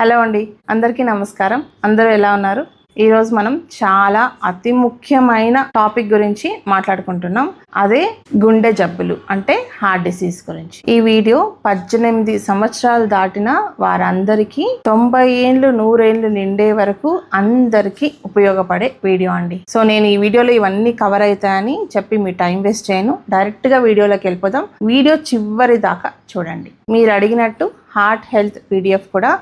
Hello అండి అందరికీ నమస్కారం. అందరూ ఎలా ఉన్నారు? ఈరోజు మనం చాలా అతి ముఖ్యమైన టాపిక్ గురించి మాట్లాడుకుంటున్నాం. అదే గుండె జబ్బులు అంటే హార్ట్ డిసీజ్ గురించి. ఈ వీడియో పద్దెనిమిది సంవత్సరాలు దాటిన వారందరికీ తొంభై ఏళ్ళు నూరేండ్లు నిండే వరకు అందరికీ ఉపయోగపడే వీడియో అండి. సో నేను ఈ వీడియోలో ఇవన్నీ కవర్ అవుతాయని చెప్పి మీ టైం వేస్ట్ చేయను. డైరెక్ట్గా వీడియోలోకి వెళ్ళిపోదాం. వీడియో చివరి దాకా చూడండి. మీరు అడిగినట్టు హార్ట్ హెల్త్ పీడిఎఫ్ కూడా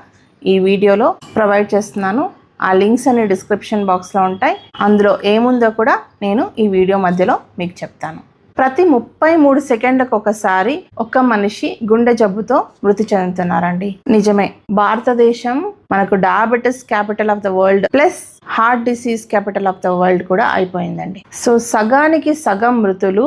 ఈ వీడియోలో ప్రొవైడ్ చేస్తున్నాను. ఆ లింక్స్ అన్ని డిస్క్రిప్షన్ బాక్స్లో ఉంటాయి. అందులో ఏముందో కూడా నేను ఈ వీడియో మధ్యలో మీకు చెప్తాను. ప్రతి ముప్పై మూడు సెకండ్లకు ఒకసారి ఒక మనిషి గుండె జబ్బుతో మృతి చెందుతున్నారండి. నిజమే భారతదేశం మనకు diabetes capital of the world plus heart disease capital of the world కూడా అయిపోయిందండి. సో సగానికి సగం మృతులు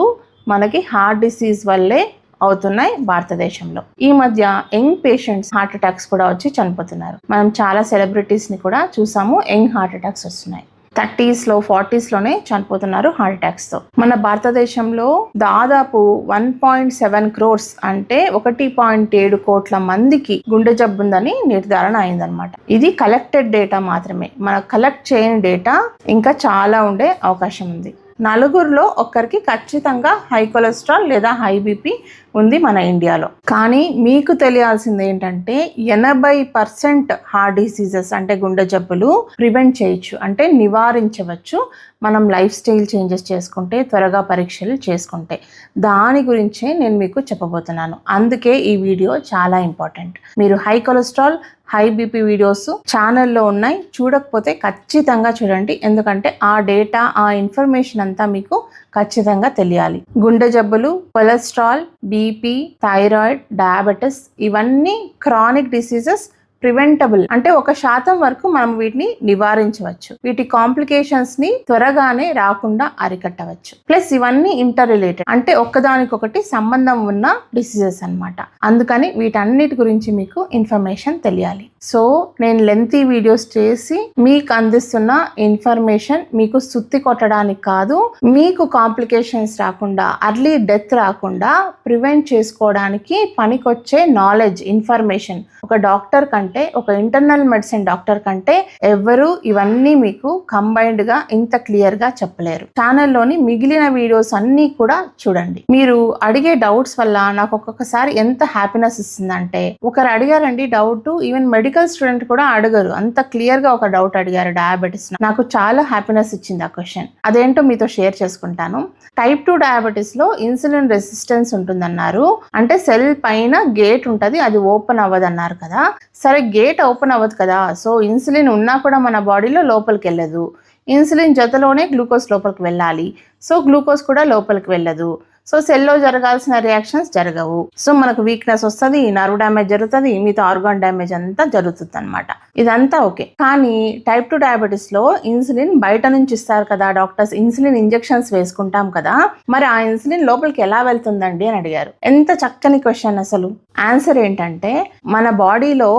మనకి హార్ట్ డిసీజ్ వల్లే అవుతున్నాయి భారతదేశంలో. ఈ మధ్య యంగ్ పేషెంట్స్ హార్ట్ అటాక్స్ కూడా వచ్చి చనిపోతున్నారు. మనం చాలా సెలబ్రిటీస్ని కూడా చూసాము యంగ్ హార్ట్ అటాక్స్ వస్తున్నాయి. థర్టీస్లో ఫార్టీస్లోనే చనిపోతున్నారు హార్ట్ అటాక్స్తో. మన భారతదేశంలో దాదాపు వన్ పాయింట్ సెవెన్ క్రోర్స్ అంటే ఒకటి పాయింట్ ఏడు కోట్ల మందికి గుండె జబ్బు ఉందని నిర్ధారణ అయిందనమాట ఇది కలెక్టెడ్ డేటా మాత్రమే. మన కలెక్ట్ చేయని డేటా ఇంకా చాలా ఉండే అవకాశం ఉంది. నలుగురిలో ఒక్కరికి ఖచ్చితంగా హై కొలెస్ట్రాల్ లేదా హై బీపీ ఉంది మన ఇండియాలో. కానీ మీకు తెలియాల్సింది ఏంటంటే ఎనభై పర్సెంట్ హార్ట్ డిసీజెస్ అంటే గుండె జబ్బులు ప్రివెంట్ చేయొచ్చు అంటే నివారించవచ్చు. మనం లైఫ్ స్టైల్ చేంజెస్ చేసుకుంటే త్వరగా పరీక్షలు చేసుకుంటే. దాని గురించే నేను మీకు చెప్పబోతున్నాను. అందుకే ఈ వీడియో చాలా ఇంపార్టెంట్. మీరు high cholesterol high BP videos ఛానల్లో ఉన్నాయి. చూడకపోతే ఖచ్చితంగా చూడండి. ఎందుకంటే ఆ డేటా ఆ ఇన్ఫర్మేషన్ అంతా మీకు ఖచ్చితంగా తెలియాలి. గుండె జబ్బులు కొలెస్ట్రాల్ బీపీ థైరాయిడ్ డయాబెటిస్ ఇవన్నీ క్రానిక్ డిసీజెస్ ప్రివెంటబుల్. అంటే ఒక శాతం వరకు మనం వీటిని నివారించవచ్చు. వీటి కాంప్లికేషన్స్ని త్వరగానే రాకుండా అరికట్టవచ్చు. ప్లస్ ఇవన్నీ ఇంటర్ రిలేటెడ్ అంటే ఒక్కదానికొకటి సంబంధం ఉన్న డిసీజెస్ అన్నమాట. అందుకని వీటన్నిటి గురించి మీకు ఇన్ఫర్మేషన్ తెలియాలి. సో నేను లెంతీ వీడియోస్ చేసి మీకు అందిస్తున్న ఇన్ఫర్మేషన్ మీకు సుత్తి కొట్టడానికి కాదు మీకు కాంప్లికేషన్స్ రాకుండా అర్లీ డెత్ రాకుండా ప్రివెంట్ చేసుకోవడానికి పనికొచ్చే నాలెడ్జ్ ఇన్ఫర్మేషన్ ఒక డాక్టర్ కంటే ఒక ఇంటర్నల్ మెడిసిన్ డాక్టర్ కంటే ఎవరు ఇవన్నీ మీకు కంబైన్డ్గా ఇంత క్లియర్గా చెప్పలేరు. ఛానల్లోని మిగిలిన వీడియోస్ అన్నీ కూడా చూడండి. మీరు అడిగే డౌట్స్ వల్ల నాకు ఒక్కొక్కసారి ఎంత హ్యాపీనెస్ ఇస్తుందంటే ఒకరు అడిగారండి డౌట్ ఈవెన్ మెడికల్ స్టూడెంట్ కూడా అడగరు. అంత క్లియర్గా ఒక డౌట్ అడిగారు డయాబెటీస్ నాకు చాలా హ్యాపీనెస్ ఇచ్చింది ఆ క్వశ్చన్ అదేంటో మీతో షేర్ చేసుకుంటాను. టైప్ టూ డయాబెటీస్లో ఇన్సులిన్ రెసిస్టెన్స్ ఉంటుందన్నారు. అంటే సెల్ పైన గేట్ ఉంటుంది అది ఓపెన్ అవ్వదు అన్నారు కదా. సరే గేట్ ఓపెన్ అవ్వదు కదా. సో ఇన్సులిన్ ఉన్నా కూడా మన బాడీలో లోపలికి వెళ్ళదు. ఇన్సులిన్ జతలోనే గ్లూకోజ్ లోపలికి వెళ్ళాలి. సో గ్లూకోజ్ కూడా లోపలికి వెళ్ళదు. సో సెల్లో జరగాల్సిన రియాక్షన్స్ జరగవు. సో మనకు వీక్నెస్ వస్తుంది నర్వ్ డ్యామేజ్ జరుగుతుంది మిగతా ఆర్గాన్ డ్యామేజ్ అంతా జరుగుతుంది అనమాట ఇదంతా ఓకే. కానీ టైప్ టూ డయాబెటీస్లో ఇన్సులిన్ బయట నుంచి ఇస్తారు కదా డాక్టర్స్ ఇన్సులిన్ ఇంజెక్షన్స్ వేసుకుంటాం కదా మరి ఆ ఇన్సులిన్ లోపలికి ఎలా వెళ్తుందండి అని అడిగారు. ఎంత చక్కని క్వశ్చన్ అసలు. ఆన్సర్ ఏంటంటే మన బాడీలో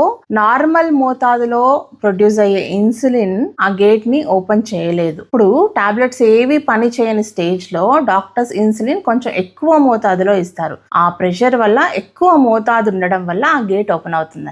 నార్మల్ మోతాదులో ప్రొడ్యూస్ అయ్యే ఇన్సులిన్ ఆ గేట్ని ఓపెన్ చేయలేదు. ఇప్పుడు టాబ్లెట్స్ ఏవి పని చేయని స్టేజ్లో డాక్టర్స్ ఇన్సులిన్ కొంచెం ఎక్కువ మోతాదులో ఇస్తారు. ఆ ప్రెషర్ వల్ల ఎక్కువ మోతాదు ఉండడం వల్ల ఆ గేట్ ఓపెన్ అవుతుంది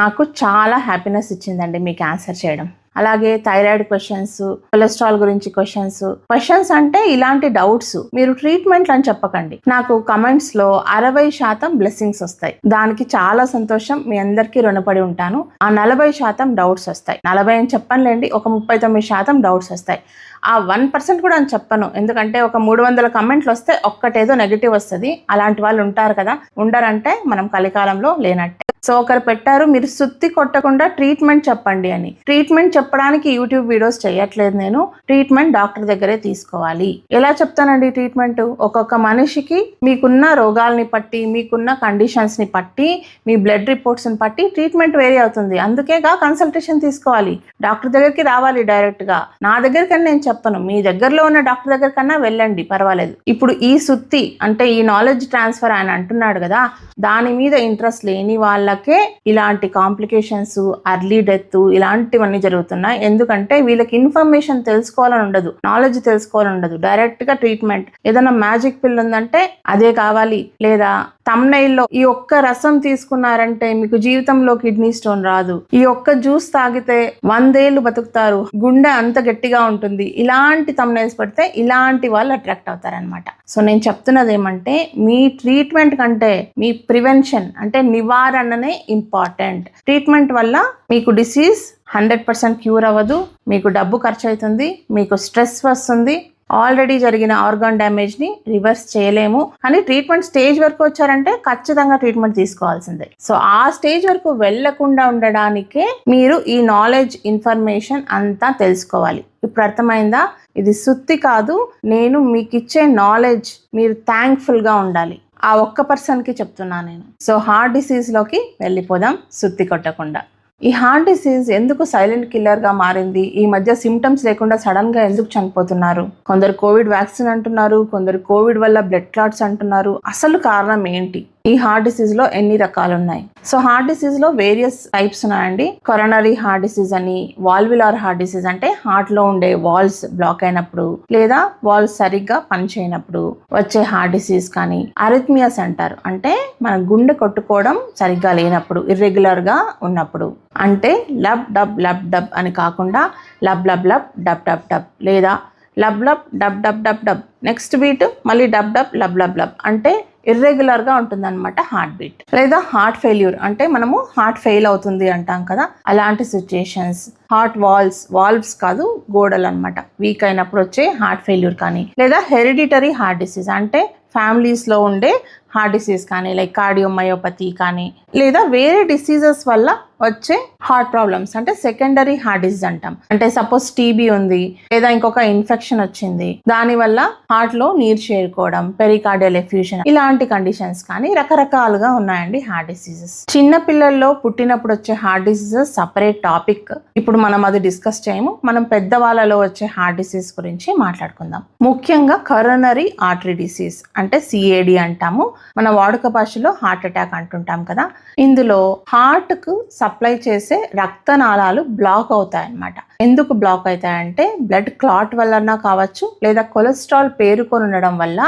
నాకు చాలా హ్యాపీనెస్ ఇచ్చిందండి మీకు ఆన్సర్ చేయడం. అలాగే థైరాయిడ్ క్వశ్చన్స్ కొలెస్ట్రాల్ గురించి క్వశ్చన్స్ క్వశ్చన్స్ అంటే ఇలాంటి డౌట్స్ మీరు ట్రీట్మెంట్ అని చెప్పకండి. నాకు కమెంట్స్లో అరవై శాతం బ్లెస్సింగ్స్ వస్తాయి. దానికి చాలా సంతోషం. మీ అందరికీ రుణపడి ఉంటాను. ఆ నలభై శాతం డౌట్స్ వస్తాయి. నలభై అని చెప్పనులేండి. ఒక ముప్పై తొమ్మిది శాతం డౌట్స్ వస్తాయి. ఆ వన్ పర్సెంట్ కూడా అని చెప్పను. ఎందుకంటే ఒక మూడు వందల కమెంట్లు వస్తే ఒక్కటేదో నెగిటివ్ వస్తుంది. అలాంటి వాళ్ళు ఉంటారు కదా. ఉండరంటే మనం కలికాలంలో లేనట్టే. సో ఒకరు పెట్టారు మీరు సుత్తి కొట్టకుండా ట్రీట్మెంట్ చెప్పండి అని. ట్రీట్మెంట్ చెప్పడానికి యూట్యూబ్ వీడియోస్ చేయట్లేదు నేను. ట్రీట్మెంట్ డాక్టర్ దగ్గరే తీసుకోవాలి. ఎలా చెప్తానండి ట్రీట్మెంట్? ఒక్కొక్క మనిషికి మీకున్న రోగాల్ని బట్టి మీకున్న కండిషన్స్ని బట్టి మీ బ్లడ్ రిపోర్ట్స్ని బట్టి ట్రీట్మెంట్ వేరీ అవుతుంది. అందుకేగా కన్సల్టేషన్ తీసుకోవాలి. డాక్టర్ దగ్గరికి రావాలి డైరెక్ట్గా నా దగ్గరికి నేను చెప్పను. మీ దగ్గరలో ఉన్న డాక్టర్ దగ్గర కన్నా వెళ్ళండి పర్వాలేదు. ఇప్పుడు ఈ సుత్తి అంటే ఈ నాలెడ్జ్ ట్రాన్స్ఫర్ ఆయన అంటున్నాడు కదా దాని మీద ఇంట్రెస్ట్ లేని వాళ్ళకే ఇలాంటి కాంప్లికేషన్స్ అర్లీ డెత్ ఇలాంటివన్నీ జరుగుతున్నాయి. ఎందుకంటే వీళ్ళకి ఇన్ఫర్మేషన్ తెలుసుకోవాలని ఉండదు నాలెడ్జ్ తెలుసుకోవాలని ఉండదు. డైరెక్ట్గా ట్రీట్మెంట్ ఏదైనా మ్యాజిక్ పిల్ ఉందంటే అదే కావాలి. లేదా తమ్నైల్లో ఈ ఒక్క రసం తీసుకున్నారంటే మీకు జీవితంలో కిడ్నీ స్టోన్ రాదు. ఈ ఒక్క జ్యూస్ తాగితే వందేళ్ళు బతుకుతారు. గుండె అంత గట్టిగా ఉంటుంది. ఇలాంటి తమ్నైల్స్ పెడితే ఇలాంటి వాళ్ళు అట్రాక్ట్ అవుతారనమాట సో నేను చెప్తున్నది ఏమంటే మీ ట్రీట్మెంట్ కంటే మీ ప్రివెన్షన్ అంటే నివారణనే ఇంపార్టెంట్. ట్రీట్మెంట్ వల్ల మీకు డిసీజ్ హండ్రెడ్ పర్సెంట్ క్యూర్ అవ్వదు. మీకు డబ్బు ఖర్చు అవుతుంది. మీకు స్ట్రెస్ వస్తుంది. ఆల్రెడీ జరిగిన ఆర్గాన్ డ్యామేజ్ని రివర్స్ చేయలేము. కానీ ట్రీట్మెంట్ స్టేజ్ వరకు వచ్చారంటే ఖచ్చితంగా ట్రీట్మెంట్ తీసుకోవాల్సిందే. సో ఆ స్టేజ్ వరకు వెళ్ళకుండా ఉండడానికే మీరు ఈ నాలెడ్జ్ ఇన్ఫర్మేషన్ అంతా తెలుసుకోవాలి. ఇప్పుడు అర్థమైందా? ఇది సుత్తి కాదు. నేను మీకు ఇచ్చే నాలెడ్జ్ మీరు థ్యాంక్ఫుల్గా ఉండాలి. ఆ ఒక్క పర్సన్కి చెప్తున్నా నేను. సో హార్ట్ డిసీజ్లోకి వెళ్ళిపోదాం సుత్తి కొట్టకుండా. ఈ హార్ట్ డిసీజ్ ఎందుకు సైలెంట్ కిల్లర్గా మారింది? ఈ మధ్య సిమ్టమ్స్ లేకుండా సడన్గా ఎందుకు చనిపోతున్నారు? కొందరు కోవిడ్ వ్యాక్సిన్ అంటున్నారు కొందరు కోవిడ్ వల్ల బ్లడ్ క్లాట్స్ అంటున్నారు. అసలు కారణం ఏంటి? ఈ హార్ట్ డిసీజ్లో ఎన్ని రకాలు ఉన్నాయి సో హార్ట్ డిసీజ్లో వేరియస్ టైప్స్ ఉన్నాయండి. కొరనరీ హార్ట్ డిసీజ్ అని వాల్విలార్ హార్ట్ డిసీజ్ అంటే హార్ట్లో ఉండే వాల్స్ బ్లాక్ అయినప్పుడు లేదా వాల్స్ సరిగ్గా పనిచేయనప్పుడు వచ్చే హార్ట్ డిసీజ్ కానీ అరిథ్మియాస్ అంటారు అంటే మన గుండె కొట్టుకోవడం సరిగ్గా లేనప్పుడు ఇర్రెగ్యులర్గా ఉన్నప్పుడు. అంటే లబ్ డబ్ లబ్ డబ్ అని కాకుండా lub lub lub dub dub dub లేదా lub lub dub dub dub dub. Next beat మళ్ళీ dub dub lub lub lub. అంటే ఇర్రెగ్యులర్గా ఉంటుందన్నమాట హార్ట్ బీట్ లేదా హార్ట్ ఫెయిల్యూర్ అంటే మనము హార్ట్ ఫెయిల్ అవుతుంది అంటాం కదా. అలాంటి సిచ్యుయేషన్స్ హార్ట్ వాల్స్ వాల్వ్స్ కాదు గోడలు అనమాట వీక్ అయినప్పుడు వచ్చే హార్ట్ ఫెయిల్యూర్ కానీ లేదా హెరిడిటరీ హార్ట్ డిసీజ్ అంటే ఫ్యామిలీస్లో ఉండే హార్ట్ డిసీజ్ కానీ లైక్ కార్డియోమయోపతి కానీ లేదా వేరే డిసీజెస్ వల్ల వచ్చే హార్ట్ ప్రాబ్లమ్స్ అంటే సెకండరీ హార్ట్ డిసీజ్ అంటాం. అంటే సపోజ్ టీబీ ఉంది లేదా ఇంకొక ఇన్ఫెక్షన్ వచ్చింది దానివల్ల హార్ట్లో నీరు చేరుకోవడం పెరికార్డియల్ ఎఫ్యూషన్ ఇలాంటి కండిషన్స్ కానీ రకరకాలుగా ఉన్నాయండి హార్ట్ డిసీజెస్ చిన్న పిల్లల్లో పుట్టినప్పుడు వచ్చే హార్ట్ డిసీజెస్ సపరేట్ టాపిక్ ఇప్పుడు మనం అది డిస్కస్ చేయము. మనం పెద్దవాళ్ళలో వచ్చే హార్ట్ డిసీజ్ గురించి మాట్లాడుకుందాం. ముఖ్యంగా కరోనరీ ఆర్టరీ డిసీజ్ అంటే సిఏడి అంటాము. మన వాడుక భాషలో హార్ట్ అటాక్ అంటుంటాం కదా. ఇందులో హార్ట్కు సప్లై చేసే రక్తనాళాలు బ్లాక్ అవుతాయి అన్నమాట ఎందుకు బ్లాక్ అవుతాయంటే బ్లడ్ క్లాట్ వలన కావచ్చు లేదా కొలెస్ట్రాల్ పేరుకొని ఉండడం వల్ల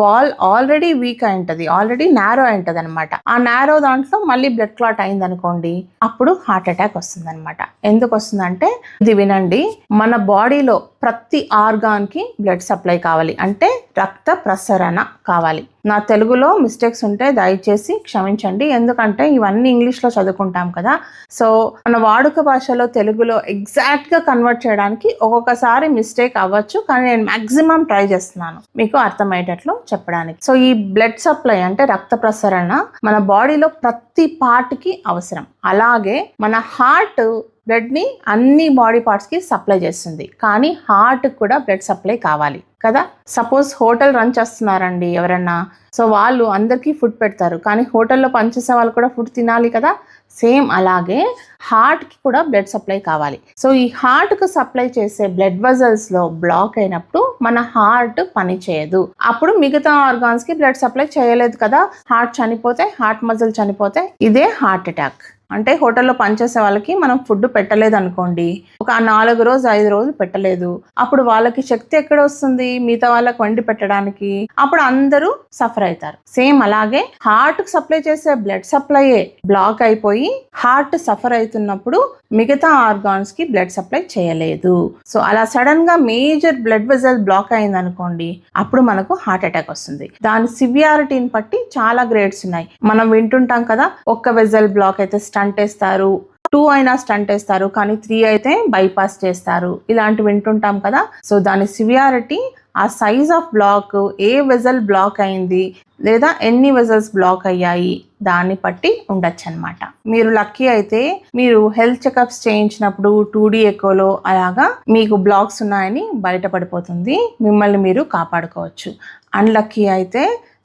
వాల్ ఆల్రెడీ వీక్ అయి ఉంటుంది ఆల్రెడీ నారో అయి ఉంటుంది అనమాట ఆ నారో దాంట్లో మళ్ళీ బ్లడ్ క్లాట్ అయింది అనుకోండి అప్పుడు హార్ట్ అటాక్ వస్తుంది అనమాట ఎందుకు వస్తుందంటే ఇది వినండి మన బాడీలో ప్రతి ఆర్గాన్కి బ్లడ్ సప్లై కావాలి అంటే రక్త ప్రసరణ కావాలి. నా తెలుగులో మిస్టేక్స్ ఉంటే దయచేసి క్షమించండి ఎందుకంటే ఇవన్నీ ఇంగ్లీష్లో చదువుకుంటాం కదా. సో మన వాడుక భాషలో తెలుగులో ఎగ్జాక్ట్గా కన్వర్ట్ చేయడానికి ఒక్కొక్కసారి మిస్టేక్ అవ్వచ్చు కానీ నేను మాక్సిమం ట్రై చేస్తున్నాను. మీకు అర్థమయ్యేటట్లు చెప్పడానికి. సో ఈ బ్లడ్ సప్లై అంటే రక్త ప్రసరణ మన బాడీలో ప్రతి పార్ట్కి అవసరం. అలాగే మన హార్ట్ బ్లడ్ని అన్ని బాడీ పార్ట్స్కి సప్లై చేస్తుంది. కానీ హార్ట్ కూడా బ్లడ్ సప్లై కావాలి కదా? సపోజ్ హోటల్ రన్ చేస్తున్నారండి ఎవరన్నా. సో వాళ్ళు అందరికీ ఫుడ్ పెడతారు. కానీ హోటల్లో పనిచేసే వాళ్ళు కూడా ఫుడ్ తినాలి కదా? సేమ్ అలాగే హార్ట్కి కూడా బ్లడ్ సప్లై కావాలి. సో ఈ హార్ట్కు సప్లై చేసే బ్లడ్ వెజల్స్లో బ్లాక్ అయినప్పుడు మన హార్ట్ పని చేయదు. అప్పుడు మిగతా ఆర్గాన్స్కి బ్లడ్ సప్లై చేయలేదు కదా హార్ట్ చనిపోతే హార్ట్ మజిల్ చనిపోతే ఇదే హార్ట్ అటాక్. అంటే హోటల్లో పనిచేసే వాళ్ళకి మనం ఫుడ్ పెట్టలేదు అనుకోండి ఒక నాలుగు రోజు ఐదు రోజులు పెట్టలేదు. అప్పుడు వాళ్ళకి శక్తి ఎక్కడ వస్తుంది? మిగతా వాళ్ళకి వండి పెట్టడానికి. అప్పుడు అందరూ సఫర్ అవుతారు సేమ్ అలాగే హార్ట్కు సప్లై చేసే బ్లడ్ సప్లై బ్లాక్ అయిపోయి హార్ట్ సఫర్ అవుతున్నప్పుడు మిగతా ఆర్గాన్స్కి బ్లడ్ సప్లై చేయలేదు. సో అలా సడన్గా మేజర్ బ్లడ్ వెజల్ బ్లాక్ అయింది అనుకోండి అప్పుడు మనకు హార్ట్ అటాక్ వస్తుంది. దాని సివియారిటీని బట్టి చాలా గ్రేడ్స్ ఉన్నాయి. మనం వింటుంటాం కదా ఒక్క వెజల్ బ్లాక్ అయితే స్టంట్ వేస్తారు టూ అయినా స్టంట్ వేస్తారు కానీ త్రీ అయితే బైపాస్ చేస్తారు. ఇలాంటి వింటుంటాం కదా సో దాని సివియారిటీ ఆ సైజ్ ఆఫ్ బ్లాక్ ఏ వెజల్ బ్లాక్ అయింది లేదా ఎన్ని వెజల్స్ బ్లాక్ అయ్యాయి దాన్ని బట్టి ఉండొచ్చు అనమాట మీరు లక్కీ అయితే మీరు హెల్త్ చెకప్స్ చేయించినప్పుడు టూ డీ ఎకోలో అలాగా మీకు బ్లాక్స్ ఉన్నాయని బయటపడిపోతుంది మిమ్మల్ని మీరు కాపాడుకోవచ్చు. అన్లక్కీ అయితే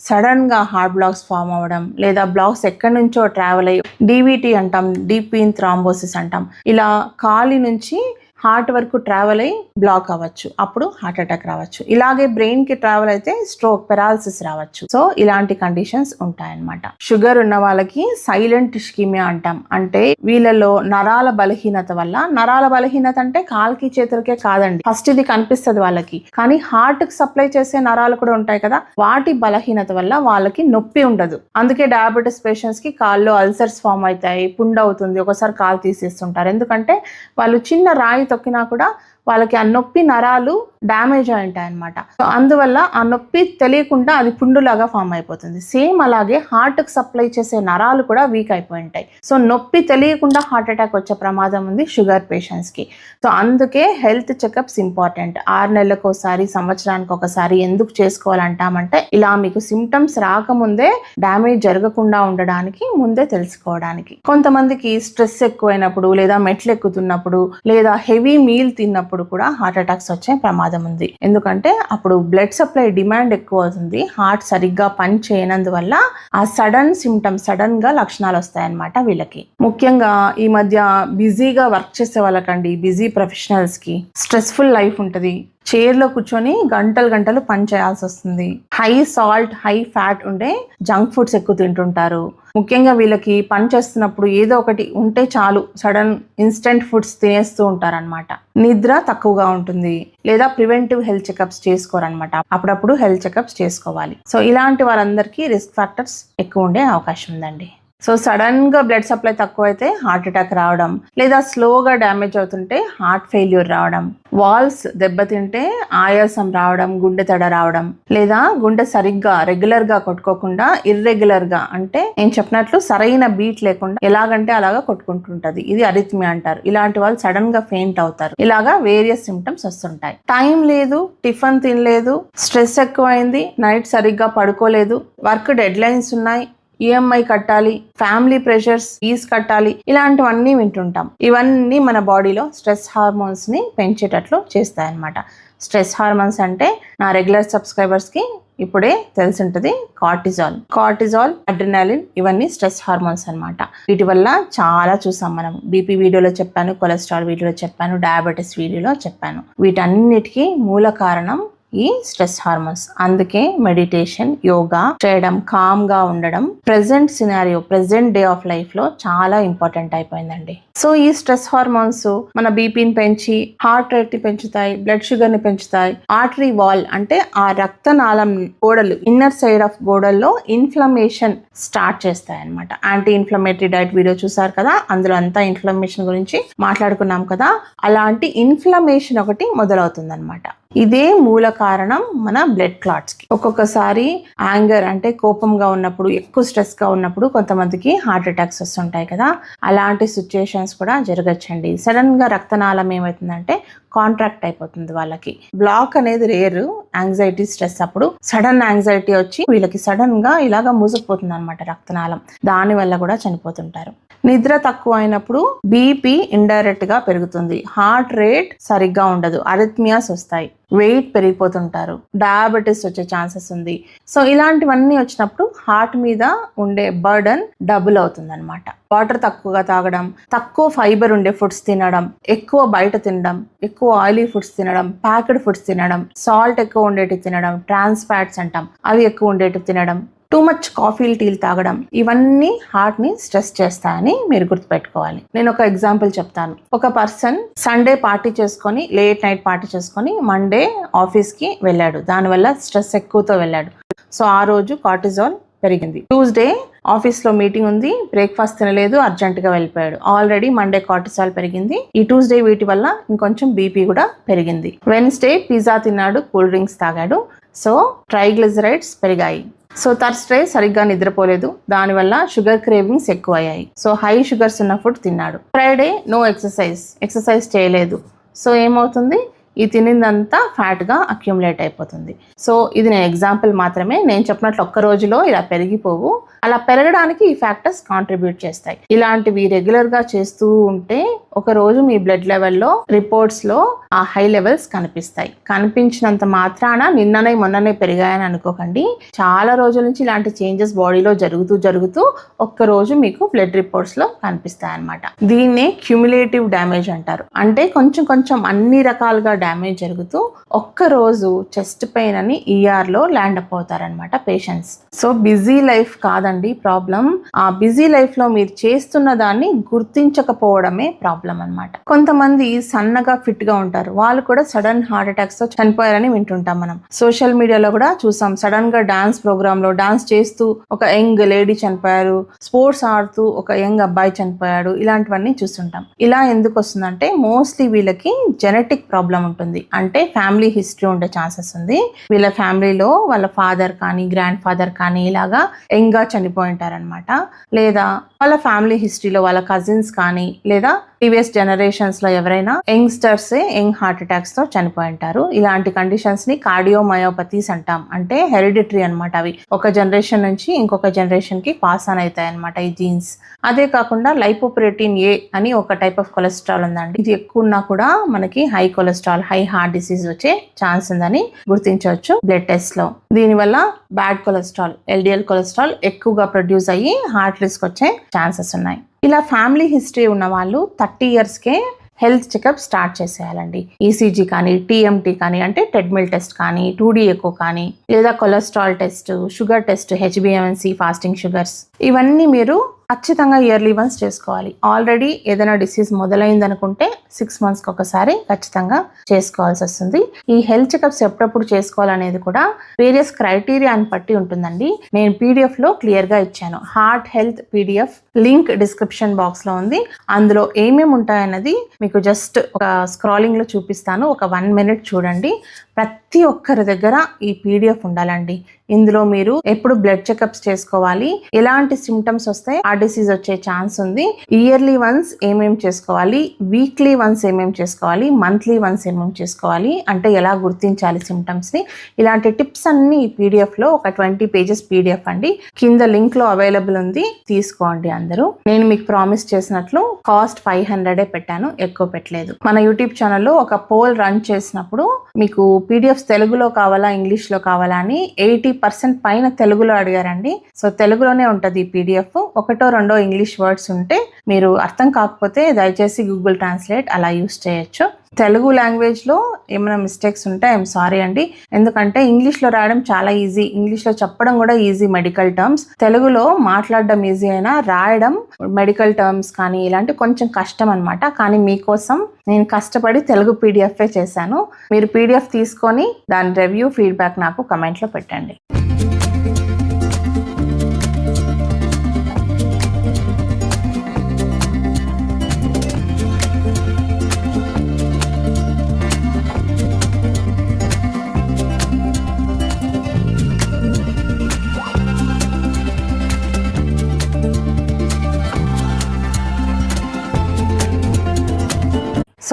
సడన్గా హార్ట్ బ్లాక్స్ ఫామ్ అవ్వడం లేదా బ్లాక్స్ ఎక్కడి నుంచో ట్రావెల్ అయ్యి డీవీటీ అంటాం డీప్ ఇన్ థ్రాంబోసిస్ అంటాం. ఇలా కాలి నుంచి హార్ట్ వరకు ట్రావెల్ అయ్యి బ్లాక్ అవ్వచ్చు. అప్పుడు హార్ట్ అటాక్ రావచ్చు. ఇలాగే బ్రెయిన్కి ట్రావెల్ అయితే స్ట్రోక్ పెరాలసిస్ రావచ్చు. సో ఇలాంటి కండిషన్స్ ఉంటాయన్నమాట. షుగర్ ఉన్న వాళ్ళకి సైలెంట్ స్కీమియా అంటాం. అంటే వీళ్ళలో నరాల బలహీనత వల్ల నరాల బలహీనత అంటే కాల్కి చేతులకే కాదండి. ఫస్ట్ ఇది కనిపిస్తుంది వాళ్ళకి. కానీ హార్ట్కి సప్లై చేసే నరాలు కూడా ఉంటాయి కదా వాటి బలహీనత వల్ల వాళ్ళకి నొప్పి ఉండదు. అందుకే డయాబెటీస్ పేషెంట్స్కి కాల్లో అల్సర్స్ ఫామ్ అవుతాయి పుండ్ అవుతుంది ఒకసారి కాలు తీసేస్తుంటారు. ఎందుకంటే వాళ్ళు చిన్న రాయితో తొక్కినా కూడా వాళ్ళకి ఆ నొప్పి నరాలు డ్యామేజ్ అయి ఉంటాయి అనమాట సో అందువల్ల ఆ నొప్పి తెలియకుండా అది పుండులాగా ఫామ్ అయిపోతుంది. సేమ్ అలాగే హార్ట్కి సప్లై చేసే నరాలు కూడా వీక్ అయిపోయి ఉంటాయి. సో నొప్పి తెలియకుండా హార్ట్ అటాక్ వచ్చే ప్రమాదం ఉంది షుగర్ పేషెంట్స్కి. సో అందుకే హెల్త్ చెకప్స్ ఇంపార్టెంట్. ఆరు నెలలకు ఒకసారి సంవత్సరానికి ఒకసారి ఎందుకు చేసుకోవాలంటామంటే ఇలా మీకు సిమ్టమ్స్ రాకముందే డ్యామేజ్ జరగకుండా ఉండడానికి ముందే తెలుసుకోవడానికి. కొంతమందికి స్ట్రెస్ ఎక్కువైనప్పుడు లేదా మెట్లు ఎక్కుతున్నప్పుడు లేదా హెవీ మీల్ తిన్నప్పుడు కూడా హార్ట్ అటాక్స్ వచ్చే ప్రమాదం ఉంది. ఎందుకంటే అప్పుడు బ్లడ్ సప్లై డిమాండ్ ఎక్కువ అవుతుంది. హార్ట్ సరిగ్గా పని చేయనందువల్ల ఆ సడన్ సిమ్టమ్స్ సడన్గా లక్షణాలు వస్తాయన్నమాట వీళ్ళకి. ముఖ్యంగా ఈ మధ్య బిజీగా వర్క్ చేసే వాళ్ళకండి బిజీ ప్రొఫెషనల్స్కి స్ట్రెస్ఫుల్ లైఫ్ ఉంటుంది. చైర్లో కూర్చొని గంటలు గంటలు పని చేయాల్సి వస్తుంది. హై సాల్ట్ హై ఫ్యాట్ ఉండే జంక్ ఫుడ్స్ ఎక్కువ తింటుంటారు. ముఖ్యంగా వీళ్ళకి పని చేస్తున్నప్పుడు ఏదో ఒకటి ఉంటే చాలు సడన్ ఇన్స్టెంట్ ఫుడ్స్ తినేస్తూ ఉంటారనమాట నిద్ర తక్కువగా ఉంటుంది. లేదా ప్రివెంటివ్ హెల్త్ చెకప్స్ చేసుకోరనమాట అప్పుడప్పుడు హెల్త్ చెకప్స్ చేసుకోవాలి. సో ఇలాంటి వారందరికీ రిస్క్ ఫ్యాక్టర్స్ ఎక్కువ ఉండే అవకాశం ఉందండి. సో సడన్గా బ్లడ్ సప్లై తక్కువ అయితే హార్ట్ అటాక్ రావడం లేదా స్లోగా డ్యామేజ్ అవుతుంటే హార్ట్ ఫెయిల్యూర్ రావడం వాల్స్ దెబ్బతింటే ఆయాసం రావడం గుండె తడ రావడం లేదా గుండె సరిగ్గా రెగ్యులర్గా కొట్టుకోకుండా ఇర్రెగ్యులర్గా అంటే నేను చెప్పినట్లు సరైన బీట్ లేకుండా ఎలాగంటే అలాగా కొట్టుకుంటుంటది. ఇది అరిత్మి అంటారు. ఇలాంటి వాళ్ళు సడన్గా ఫెయింట్ అవుతారు. ఇలాగా వేరియస్ సిమ్టమ్స్ వస్తుంటాయి. టైం లేదు టిఫిన్ తినలేదు స్ట్రెస్ ఎక్కువైంది నైట్ సరిగ్గా పడుకోలేదు వర్క్ డెడ్ లైన్స్ ఉన్నాయి ఈఎంఐ కట్టాలి ఫ్యామిలీ ప్రెషర్స్ ఫీజ్ కట్టాలి ఇలాంటివన్నీ వింటుంటాం. ఇవన్నీ మన బాడీలో స్ట్రెస్ హార్మోన్స్ని పెంచేటట్లు చేస్తాయన్నమాట. స్ట్రెస్ హార్మోన్స్ అంటే నా రెగ్యులర్ సబ్స్క్రైబర్స్కి ఇప్పుడే తెలిసింటది కార్టిజాల్. కార్టిజాల్ అడ్రినాలిన్ ఇవన్నీ స్ట్రెస్ హార్మోన్స్ అనమాట వీటి వల్ల చాలా చూసాం మనం. బీపీ వీడియోలో చెప్పాను కొలెస్ట్రాల్ వీడియోలో చెప్పాను డయాబెటీస్ వీడియోలో చెప్పాను. వీటన్నిటికీ మూల కారణం ఈ స్ట్రెస్ హార్మోన్స్. అందుకే మెడిటేషన్ యోగా చేయడం కామ్గా ఉండడం present scenario present day of లైఫ్లో చాలా ఇంపార్టెంట్ అయిపోయిందండి. సో ఈ స్ట్రెస్ హార్మోన్స్ మన బీపీని పెంచి హార్ట్ రేట్ని పెంచుతాయి బ్లడ్ షుగర్ని పెంచుతాయి. ఆర్టరీ వాల్ అంటే ఆ రక్తనాళం గోడలు ఇన్నర్ సైడ్ ఆఫ్ గోడల్లో ఇన్ఫ్లమేషన్ స్టార్ట్ చేస్తాయి అనమాట యాంటీ ఇన్ఫ్లమేటరీ డైట్ వీడియో చూసారు కదా? అందులో అంతా ఇన్ఫ్లమేషన్ గురించి మాట్లాడుకున్నాం కదా? అలాంటి ఇన్ఫ్లమేషన్ ఒకటి మొదలవుతుంది అనమాట ఇదే మూల కారణం మన బ్లడ్ క్లాట్స్కి ఒక్కొక్కసారి యాంగర్ అంటే కోపంగా ఉన్నప్పుడు ఎక్కువ స్ట్రెస్గా ఉన్నప్పుడు కొంతమందికి హార్ట్ అటాక్స్ వస్తుంటాయి కదా. అలాంటి సిచ్యుయేషన్స్ కూడా జరగచ్చండి. సడన్గా రక్తనాళం ఏమవుతుందంటే కాంట్రాక్ట్ అయిపోతుంది వాళ్ళకి. బ్లాక్ అనేది రేర్ యాంగ్జైటీ స్ట్రెస్ అప్పుడు సడన్ యాంగ్జైటీ వచ్చి వీళ్ళకి సడన్గా ఇలాగా మూసుకుపోతుంది అనమాట రక్తనాళం. దాని వల్ల కూడా చనిపోతుంటారు. నిద్ర తక్కువ అయినప్పుడు బీపీ ఇండైరెక్ట్గా పెరుగుతుంది. హార్ట్ రేట్ సరిగ్గా ఉండదు. అరిథ్మియాస్ వస్తాయి. వెయిట్ పెరిగిపోతుంటారు. డయాబెటీస్ వచ్చే ఛాన్సెస్ ఉంది. సో ఇలాంటివన్నీ వచ్చినప్పుడు హార్ట్ మీద ఉండే బర్డన్ డబుల్ అవుతుంది అనమాట వాటర్ తక్కువగా తాగడం తక్కువ ఫైబర్ ఉండే ఫుడ్స్ తినడం ఎక్కువ బయట తినడం ఎక్కువ ఆయిలీ ఫుడ్స్ తినడం ప్యాక్డ్ ఫుడ్స్ తినడం సాల్ట్ ఎక్కువ ఉండేటివి తినడం ట్రాన్స్ ఫ్యాట్స్ అంటాం. అవి ఎక్కువ ఉండేటివి తినడం టూ మచ్ కాఫీలు టీలు తాగడం ఇవన్నీ హార్ట్ని స్ట్రెస్ చేస్తాయని మీరు గుర్తుపెట్టుకోవాలి. నేను ఒక ఎగ్జాంపుల్ చెప్తాను. ఒక పర్సన్ సండే పార్టీ చేసుకొని లేట్ నైట్ పార్టీ చేసుకొని మండే ఆఫీస్కి వెళ్ళాడు. దానివల్ల స్ట్రెస్ ఎక్కువతో వెళ్ళాడు. సో ఆ రోజు కార్టిజాల్ పెరిగింది. ట్యూస్డే ఆఫీస్లో మీటింగ్ ఉంది బ్రేక్ఫాస్ట్ తినలేదు అర్జెంట్గా వెళ్ళిపోయాడు. ఆల్రెడీ మండే కార్టిసాల్ పెరిగింది. ఈ ట్యూస్డే వీటి వల్ల ఇంకొంచెం బీపీ కూడా పెరిగింది. వెన్స్డే పిజ్జా తిన్నాడు కూల్ డ్రింక్స్ తాగాడు. సో ట్రైగ్లిజరైడ్స్ పెరిగాయి. సో థర్స్డే సరిగ్గా నిద్రపోలేదు. దానివల్ల షుగర్ క్రేవింగ్స్ ఎక్కువ అయ్యాయి సో హై షుగర్స్ ఉన్న ఫుడ్ తిన్నాడు. ఫ్రైడే నో ఎక్సర్సైజ్ ఎక్సర్సైజ్ చేయలేదు. సో ఏమవుతుంది? ఈ తినిందంతా ఫ్యాట్గా అక్యుములేట్ అయిపోతుంది. సో ఇది నేను ఎగ్జాంపుల్ మాత్రమే. నేను చెప్పినట్లు ఒక్క రోజులో ఇలా పెరిగిపోవు. అలా పెరగడానికి ఈ ఫ్యాక్టర్స్ కాంట్రిబ్యూట్ చేస్తాయి. ఇలాంటివి రెగ్యులర్గా చేస్తూ ఉంటే ఒక రోజు మీ బ్లడ్ లెవెల్లో రిపోర్ట్స్లో ఆ హై లెవెల్స్ కనిపిస్తాయి. కనిపించినంత మాత్రాన నిన్ననే మొన్ననే పెరిగాయని అనుకోకండి. చాలా రోజుల నుంచి ఇలాంటి చేంజెస్ బాడీలో జరుగుతూ జరుగుతూ ఒక్క రోజు మీకు బ్లడ్ రిపోర్ట్స్లో కనిపిస్తాయి అన్నమాట దీన్నే క్యుములేటివ్ డ్యామేజ్ అంటారు. అంటే కొంచెం కొంచెం అన్ని రకాలుగా డ్యామేజ్ జరుగుతూ ఒక్క రోజు చెస్ట్ పెయిన్ అని ఈఆర్లో ల్యాండ్ అప్ అవుతారనమాట పేషెంట్స్ సో బిజీ లైఫ్ కాదండి. ప్రాబ్లం. ఆ బిజీ లైఫ్లో మీరు చేస్తున్న దాన్ని గుర్తించకపోవడమే ప్రాబ్లం అనమాట కొంతమంది సన్నగా ఫిట్గా ఉంటారు. వాళ్ళు కూడా సడన్ హార్ట్ అటాక్స్తో చనిపోయారని వింటుంటాం మనం. సోషల్ మీడియాలో కూడా చూసాం. సడన్గా డాన్స్ ప్రోగ్రామ్లో డాన్స్ చేస్తూ ఒక యంగ్ లేడీ చనిపోయారు. స్పోర్ట్స్ ఆడుతూ ఒక యంగ్ అబ్బాయి చనిపోయాడు. ఇలాంటివన్నీ చూస్తుంటాం. ఇలా ఎందుకు వస్తుందంటే మోస్ట్లీ వీళ్ళకి జెనెటిక్ ప్రాబ్లం ఉంటుంది. అంటే ఫ్యామిలీ హిస్టరీ ఉండే ఛాన్సెస్ ఉంది. వీళ్ళ ఫ్యామిలీలో వాళ్ళ ఫాదర్ కానీ గ్రాండ్ ఫాదర్ కానీ ఇలాగా యంగ్గా చనిపోయి ఉంటారనమాట లేదా వాళ్ళ ఫ్యామిలీ హిస్టరీలో వాళ్ళ కజిన్స్ కానీ లేదా ప్రీవియస్ జనరేషన్స్లో ఎవరైనా యంగ్స్టర్స్ యంగ్ హార్ట్ అటాక్స్తో చనిపోయి ఉంటారు ఇలాంటి కండిషన్స్ని కార్డియోమయోపతీస్ అంటాం. అంటే హెరిడిటరీ అన్నమాట అవి. ఒక జనరేషన్ నుంచి ఇంకొక జనరేషన్కి పాస్ ఆన్ అవుతాయి అనమాట ఈ జీన్స్ అదే కాకుండా లైపోప్రోటీన్ ఏ అని ఒక టైప్ ఆఫ్ కొలెస్ట్రాల్ ఉందండి. ఇది ఎక్కువ ఉన్నా కూడా మనకి high cholesterol high heart disease వచ్చే ఛాన్స్ ఉందని గుర్తించవచ్చు బ్లడ్ టెస్ట్లో. దీనివల్ల బ్యాడ్ కొలెస్ట్రాల్ ఎల్డిఎల్ కొలెస్ట్రాల్ ఎక్కువ ఎక్కువగా ప్రొడ్యూస్ అయ్యి హార్ట్ రిస్క్ వచ్చే ఛాన్సెస్ ఉన్నాయి. ఇలా ఫ్యామిలీ హిస్టరీ ఉన్న వాళ్ళు థర్టీ ఇయర్స్కే హెల్త్ చెకప్ స్టార్ట్ చేసేయాలండి. ఈసీజీ కానీ టీఎంటీ కానీ అంటే టెడ్మిల్ టెస్ట్ కానీ టూడీఎకో ఎకో కానీ లేదా కొలెస్ట్రాల్ టెస్ట్ షుగర్ టెస్ట్ హెచ్బిఎంఎన్సి ఫాస్టింగ్ షుగర్స్ ఇవన్నీ మీరు ఖచ్చితంగా ఇయర్లీ వన్స్ చేసుకోవాలి. ఆల్రెడీ ఏదైనా డిసీజ్ మొదలైంది అనుకుంటే సిక్స్ మంత్స్కి ఒకసారి ఖచ్చితంగా చేసుకోవాల్సి వస్తుంది. ఈ హెల్త్ చెకప్స్ ఎప్పుడప్పుడు చేసుకోవాలనేది కూడా వేరియస్ క్రైటీరియాని బట్టి ఉంటుందండి. నేను పీడిఎఫ్లో క్లియర్గా ఇచ్చాను. Heart health PDF link description బాక్స్లో ఉంది. అందులో ఏమేమి ఉంటాయన్నది మీకు జస్ట్ ఒక స్క్రాలింగ్లో చూపిస్తాను. ఒక వన్ మినిట్ చూడండి. ప్రతి ఒక్కరి దగ్గర ఈ పీడిఎఫ్ ఉండాలండి. ఇందులో మీరు ఎప్పుడు బ్లడ్ చెకప్స్ చేసుకోవాలి ఎలాంటి సిమ్టమ్స్ వస్తే ఆ డిసీజ్ వచ్చే ఛాన్స్ ఉంది. ఇయర్లీ వన్స్ ఏమేం చేసుకోవాలి వీక్లీ వన్స్ ఏమేం చేసుకోవాలి మంత్లీ వన్స్ ఏమేమి చేసుకోవాలి అంటే ఎలా గుర్తించాలి సిమ్టమ్స్ని ఇలాంటి టిప్స్ అన్ని ఈ పీడిఎఫ్లో ఒక ట్వంటీ పేజెస్ పీడిఎఫ్ అండి. కింద లింక్లో అవైలబుల్ ఉంది. తీసుకోండి అందరూ. నేను మీకు ప్రామిస్ చేసినట్లు కాస్ట్ ఫైవ్ హండ్రెడే పెట్టాను ఎక్కువ పెట్టలేదు. మన యూట్యూబ్ ఛానల్లో ఒక పోల్ రన్ చేసినప్పుడు మీకు పీడిఎఫ్స్ తెలుగులో కావాలా ఇంగ్లీష్లో కావాలా అని ఎయిటీ పర్సెంట్ పైన తెలుగులో అడిగారండి. సో తెలుగులోనే ఉంటుంది ఈ పీడిఎఫ్. ఒకటో రెండో ఇంగ్లీష్ వర్డ్స్ ఉంటే మీరు అర్థం కాకపోతే దయచేసి గూగుల్ ట్రాన్స్లేట్ అలా యూస్ చేయొచ్చు. తెలుగు లాంగ్వేజ్లో ఏమైనా మిస్టేక్స్ ఉంటే ఐఎమ్ సారీ అండి. ఎందుకంటే ఇంగ్లీష్లో రాయడం చాలా ఈజీ ఇంగ్లీష్లో చెప్పడం కూడా ఈజీ మెడికల్ టర్మ్స్ తెలుగులో మాట్లాడడం ఈజీ అయినా రాయడం మెడికల్ టర్మ్స్ కానీ ఇలాంటి కొంచెం కష్టం అనమాట కానీ మీకోసం నేను కష్టపడి తెలుగు పీడిఎఫ్ఏ చేశాను. మీరు పీడిఎఫ్ తీసుకొని దాని రివ్యూ ఫీడ్బ్యాక్ నాకు కమెంట్లో పెట్టండి.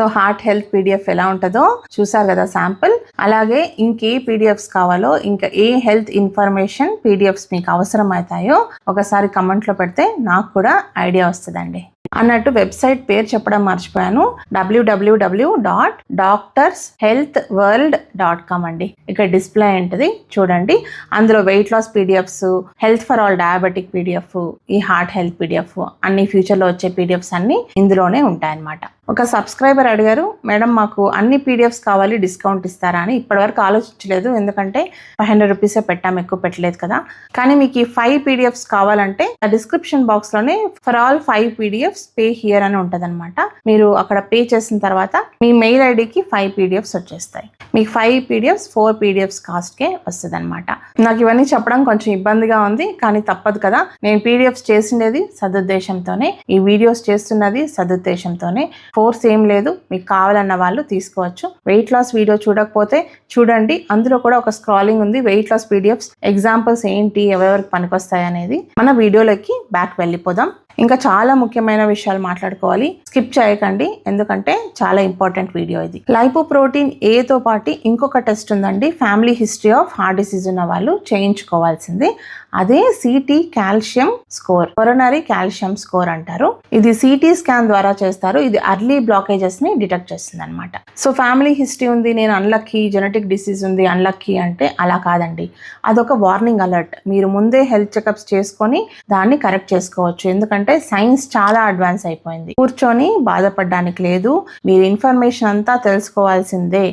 సో హార్ట్ హెల్త్ పీడిఎఫ్ ఎలా ఉంటుందో చూసారు కదా శాంపుల్. అలాగే ఇంకే పీడిఎఫ్స్ కావాలో ఇంకా ఏ హెల్త్ ఇన్ఫర్మేషన్ పీడిఎఫ్స్ మీకు అవసరం అవుతాయో ఒకసారి కమెంట్లో పెడితే నాకు కూడా ఐడియా వస్తుందండి. అన్నట్టు వెబ్సైట్ పేరు చెప్పడం మర్చిపోయాను. W W W dot doctors health world dot com అండి. ఇక్కడ డిస్ప్లే ఉంటుంది చూడండి. అందులో weight loss PDFs health for all diabetic PDF ఈ హార్ట్ హెల్త్ పీడిఎఫ్ అన్ని ఫ్యూచర్లో వచ్చే పీడిఎఫ్స్ అన్ని ఇందులోనే ఉంటాయన్నమాట. ఒక సబ్స్క్రైబర్ అడిగారు మేడం మాకు అన్ని పీడిఎఫ్స్ కావాలి డిస్కౌంట్ ఇస్తారా? అని. ఇప్పటివరకు ఆలోచించలేదు ఎందుకంటే ఫైవ్ హండ్రెడ్ రూపీసే పెట్టాము ఎక్కువ పెట్టలేదు కదా. కానీ మీకు ఈ ఫైవ్ పీడిఎఫ్స్ కావాలంటే ఆ description బాక్స్లోనే for all five PDFs pay here అని ఉంటది మీరు అక్కడ పే చేసిన తర్వాత మీ మెయిల్ ఐడికి ఫైవ్ పీడిఎఫ్స్ వచ్చేస్తాయి. మీకు ఫైవ్ పీడిఎఫ్స్ ఫోర్ పీడిఎఫ్స్ కాస్ట్కే వస్తుంది అనమాట నాకు ఇవన్నీ చెప్పడం కొంచెం ఇబ్బందిగా ఉంది కానీ తప్పదు కదా. నేను పీడిఎఫ్స్ చేసిండేది సదుద్దేశంతోనే ఈ వీడియోస్ చేస్తున్నది సదుద్దేశంతోనే. ఫోర్స్ ఏం లేదు మీకు కావాలన్న వాళ్ళు తీసుకోవచ్చు. వెయిట్ లాస్ వీడియో చూడకపోతే చూడండి. అందులో కూడా ఒక స్క్రాలింగ్ ఉంది. వెయిట్ లాస్ పీడిఎఫ్స్ ఎగ్జాంపుల్స్ ఏంటి ఎవరెవరికి పనికొస్తాయి అనేది మన వీడియోలోకి బ్యాక్ వెళ్ళిపోదాం. ఇంకా చాలా ముఖ్యమైన విషయాలు మాట్లాడుకోవాలి. స్కిప్ చేయకండి. ఎందుకంటే చాలా ఇంపార్టెంట్ వీడియో ఇది. లైపోప్రోటీన్ ఏతో పాటు ఇంకొక టెస్ట్ ఉందండి. Family history of heart disease ఉన్న వాళ్ళు చేయించుకోవాల్సింది. అదే CT calcium score coronary calcium score అంటారు. ఇది సిటీ స్కాన్ ద్వారా చేస్తారు. ఇది అర్లీ బ్లాకేజెస్ని డిటెక్ట్ చేస్తుంది అనమాట సో ఫ్యామిలీ హిస్టరీ ఉంది నేను అన్లక్కీ జెనెటిక్ డిసీజ్ ఉంది అన్లక్కీ అంటే అలా కాదండి. అదొక వార్నింగ్ అలర్ట్ మీరు ముందే హెల్త్ చెకప్స్ చేసుకొని దాన్ని కరెక్ట్ చేసుకోవచ్చు. ఎందుకంటే సైన్స్ చాలా అడ్వాన్స్ అయిపోయింది. కూర్చొని బాధపడడానికి లేదు. మీరు ఇన్ఫర్మేషన్ అంతా తెలుసుకోవాల్సిందే.